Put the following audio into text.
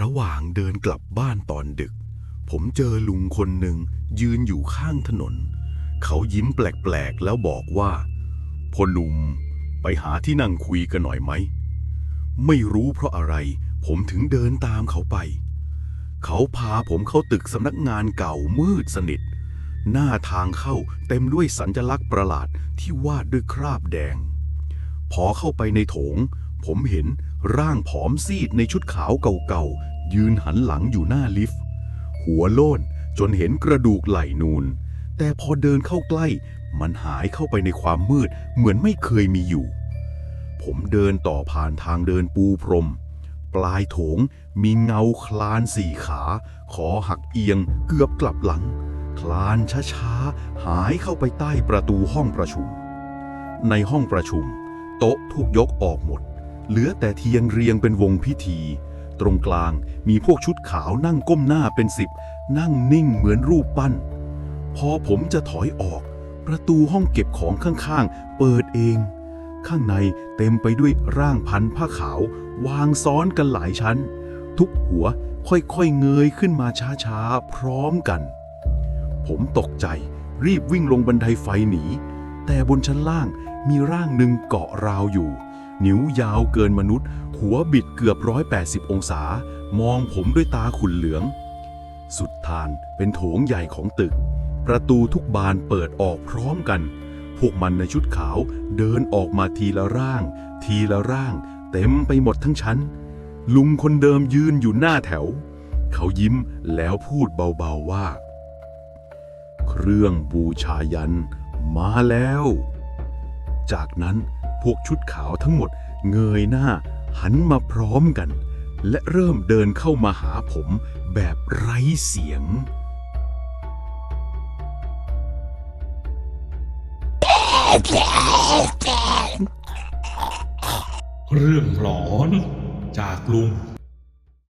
ระหว่างเดินกลับบ้านตอนดึก ผมเจอลุงคนหนึ่งยืนอยู่ข้างถนน เขายิ้มแปลกๆ แล้วบอกว่าพ่อหนุ่มไปหาที่นั่งคุยกันหน่อยไหม ไม่รู้เพราะอะไร ผมถึงเดินตามเขาไป เขาพาผมเข้าตึกสำนักงานเก่ามืดสนิท หน้าทางเข้าเต็มด้วยสัญลักษณ์ประหลาดที่วาดด้วยคราบแดง พอเข้าไปในโถง ผมเห็น ร่างผอมซีดในชุดขาวเก่าๆ ยืนหันหลังอยู่หน้าลิฟต์ หัวโล้นจนเห็นกระดูกไหล่นูน แต่พอเดินเข้าใกล้ มันหายเข้าไปในความมืดเหมือนไม่เคยมีอยู่ ผมเดินต่อผ่านทางเดินปูพรม ปลายโถงมีเงาคลานสี่ขา ขอหักเอียงเกือบกลับหลัง คลานช้าๆ หายเข้าไปใต้ประตูห้องประชุม ในห้องประชุม โต๊ะถูกยกออกหมด เหลือแต่เทียนเรียงเป็นวงพิธี ตรงกลางมีพวกชุดขาวนั่งก้มหน้าเป็นสิบ นั่งนิ่งเหมือนรูปปั้น พอผมจะถอยออก ประตูห้องเก็บของข้างๆ เปิดเอง ข้างในเต็มไปด้วยร่างพันผ้าขาว วางซ้อนกันหลายชั้น ทุกหัวค่อยๆเงยขึ้นมาช้าๆ พร้อมกัน ผมตกใจรีบวิ่งลงบันไดไฟหนี แต่บนชั้นล่างมีร่างหนึ่งเกาะราวอยู่ นิ้วยาวเกินมนุษย์ หัวบิดเกือบ 180 องศา มองผมด้วยตาขุ่นเหลือง สุดทานเป็นโถงใหญ่ของตึก ประตูทุกบานเปิดออกพร้อมกัน พวกมันในชุดขาวเดินออกมาทีละร่าง ทีละร่าง เต็มไปหมดทั้งชั้น ลุงคนเดิมยืนอยู่หน้าแถว เขายิ้มแล้วพูดเบาๆว่า เครื่องบูชายันมาแล้วจากนั้น พวกชุดขาวทั้งหมดเงยหน้า หันมาพร้อมกัน และเริ่มเดินเข้ามาหาผมแบบไร้เสียง เรื่องหลอนจากลุง